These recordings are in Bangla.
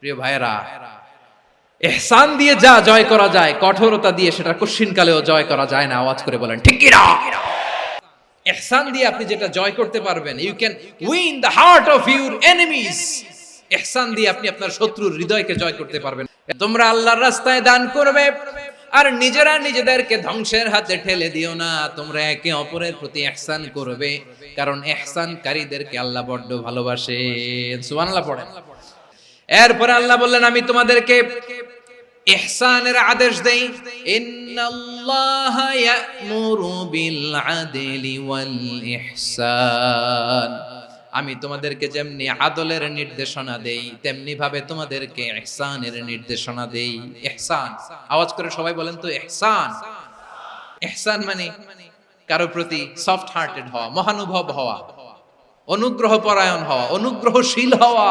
প্রিয় ভাইয়েরা, এহসান দিয়ে যা জয় করা যায়, কঠোরতা দিয়ে সেটা কশিন কালেও জয় করা যায় না, আওয়াজ করে বলেন, ঠিক কিনা এহসান দিয়ে আপনি যেটা জয় করতে পারবেন you can win the heart of your enemies এহসান দিয়ে আপনি আপনার শত্রুর হৃদয়কে জয় করতে পারবেন। তোমরা আল্লাহর রাস্তায় দান করবে, আর নিজেরা নিজেদেরকে ধ্বংসের হাতে ঠেলে দিও না, তোমরা একে অপরের প্রতি এহসান করবে, কারণ এহসানকারীদেরকে আল্লাহ বড্ড ভালোবাসে। সুবহানাল্লাহ পড়েন। এরপরে আল্লাহ বললেন, আমি তোমাদেরকে ইহসানের আদেশ দেই। ইন্নাল্লাহ ইয়ামুরু বিল আদলি ওয়াল ইহসান আমি তোমাদেরকে যেমনি আদলের নির্দেশনা দেই তেমনি ভাবে তোমাদেরকে ইহসানের নির্দেশনা দেই। ইহসান, আওয়াজ করে সবাই বলেন তো, ইহসান। ইহসান মানে কারও প্রতি সফট হার্টেড হওয়া, মহানুভব হওয়া অনুগ্রহ পরায়ণ হওয়া, অনুগ্রহশীল হওয়া।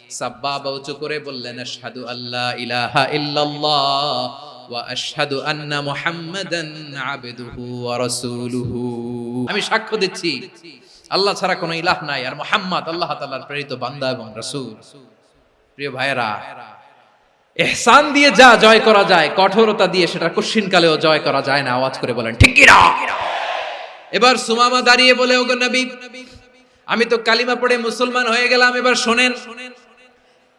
সাব্বাবা উঁচু করে বললেন, আশহাদু আল্লাহ ইলাহা ইল্লাল্লাহ আমি সাক্ষ্য দিচ্ছি, আল্লাহ ছাড়া কোনো ইলাহ নাই, আর মুহাম্মদ আল্লাহ তাআলার প্রেরিত বান্দা এবং রাসূল। প্রিয় ভাইয়েরা, এহসান দিয়ে যা জয় করা যায়, কঠোরতা দিয়ে সেটা কালেও জয় করা যায় না, আওয়াজ করে বলেন, ঠিক এবার সুমামা দাঁড়িয়ে বলে, ওগো নবী, আমি তো কালিমা পড়ে মুসলমান হয়ে গেলাম, এবার শোনেন শোনেন।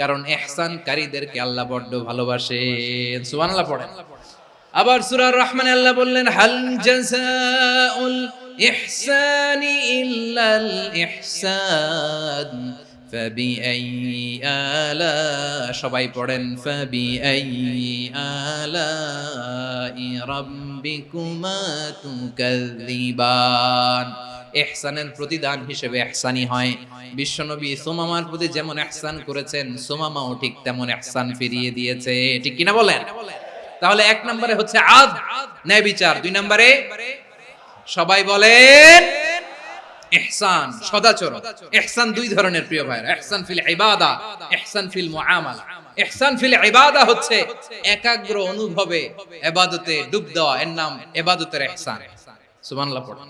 কারণ ইহসানকারীদেরকে আল্লাহ বড্ড ভালোবাসেন সুবহানাল্লাহ পড়েন আবার সূরা রহমান আল্লাহ বললেন হাল জাযাউল ইহসানি ইল্লাল ইহসান فبأي آلاء সবাই পড়েন فبأي آلاء ربكما تكذبان এহসানের প্রতিদান হিসেবে এহসানি হয়। বিশ্বনবী সোমামার প্রতি যেমন এহসান করেছেন, সোমামাও ঠিক তেমন এহসান ফিরিয়ে দিয়েছে। ঠিক কিনা বলেন? তাহলে এক নম্বরে হচ্ছে আদ, ন্যায় বিচার। দুই নম্বরে সবাই বলেন ইহসান সদাচরণ। ইহসান দুই ধরনের প্রিয় ভাইরা ইহসান ফিল ইবাদা ইহসান ফিল মুআমালা। ইহসান ফিল ইবাদা হচ্ছে একাগ্র অনুভবে ইবাদতে ডুব দেওয়া। এর নাম ইবাদতের ইহসান সুবহানাল্লাহ পড়ুন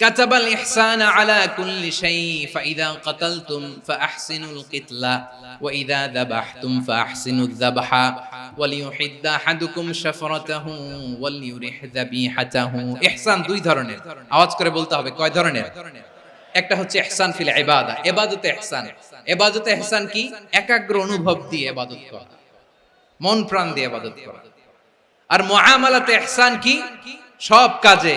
কাতাবাল ইহসান আলা কুল্লি শাই ফাইদা কাতালতুম ফাহসিনুল কিতলা ওয়াইদা দাবাহতুম ফাহসিনুল দাবাহা ওয়ালিউহিদ্দ আহাদুকুম শাফরাতাহু ওয়ালিউরিহ যাবিহাতাহু ইহসান দুই ধরনের। আওয়াজ করে বলতে হবে কয় ধরনের? একটা হচ্ছে ইহসান ফিল ইবাদা, ইবাদতে ইহসান। ইবাদতে ইহসান কি? একাগ্র অনুভব দিয়ে ইবাদত করা। মন প্রাণ দিয়ে ইবাদত করা। আর মুআমালাতে ইহসান কি? সব কাজে।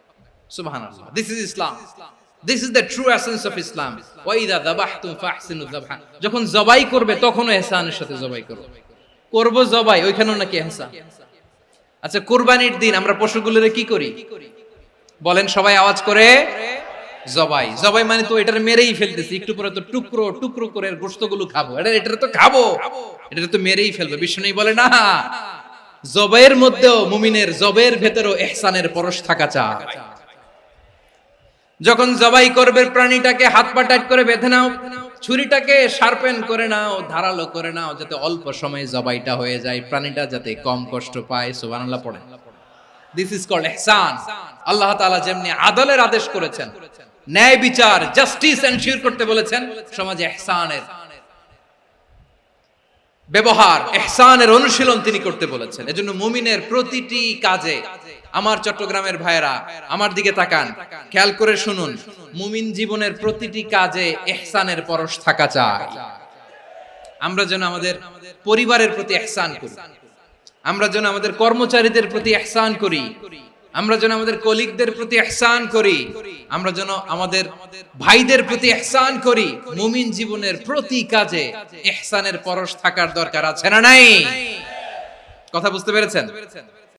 সুবহানাল্লাহ। This is Islam this is the true essence of Islam ওয়াইদা যাবাহতুম ফাহসিনু যাবহা যখন জবাই করবে, তখনও ইহসানের সাথে জবাই করো। করব জবাই, ওইখানেও নাকি ইহসান আচ্ছা কুরবানির দিন আমরা পশুগুলোরে কি করি? বলেন, সবাই আওয়াজ করে, জবাই। জবাই মানে তো এটার মেরেই ফেলতেছি, একটু পরে তো টুকরো টুকরো করে গোস্তগুলো খাব। এটা এটা তো খাব। এটা তো মেরেই ফেলবে বিষ্ণু বলে না। জবের মধ্যেও মুমিনের জবের ভেতরেও এহসানের পরশ থাকা চায় যখন জবাই করবে, প্রাণীটাকে হাত পা টাইট করে বেঁধে নাও, ছুরিটাকে শার্পেন করে নাও, ধারালো করে নাও, যাতে অল্প সময়ে জবাইটা হয়ে যায়, প্রাণীটা যাতে কম কষ্ট পায়, সুবহানাল্লাহ পড়ে দিস ইজ কল্ড ইহসান আল্লাহ তাআলা যেমনি আদলের আদেশ করেছেন, ন্যায় বিচার জাস্টিস এনশিওর করতে বলেছেন, সমাজে ইহসানের ব্যবহার এহসানের অনুশীলন তিনি করতে বলেছেন। এজন্য মুমিনের প্রতিটি কাজে আমার চট্টগ্রামের ভাইয়েরা, আমার দিকে তাকান। খেয়াল করে শুনুন, মুমিন জীবনের প্রতিটি কাজে এহসানের পরশ থাকা চাই। আমরা যেন আমাদের পরিবারের প্রতি এহসান করি। আমরা যেন আমাদের কর্মচারীদের প্রতি এহসান করি। আমরা যেন আমাদের কলিগদের প্রতি এহসান করি। আমরা যেন আমাদের ভাইদের প্রতি এহসান করি। মুমিন জীবনের প্রতি কাজে এহসানের পরশ থাকার দরকার আছে না নাই? কথা বুঝতে পেরেছেন?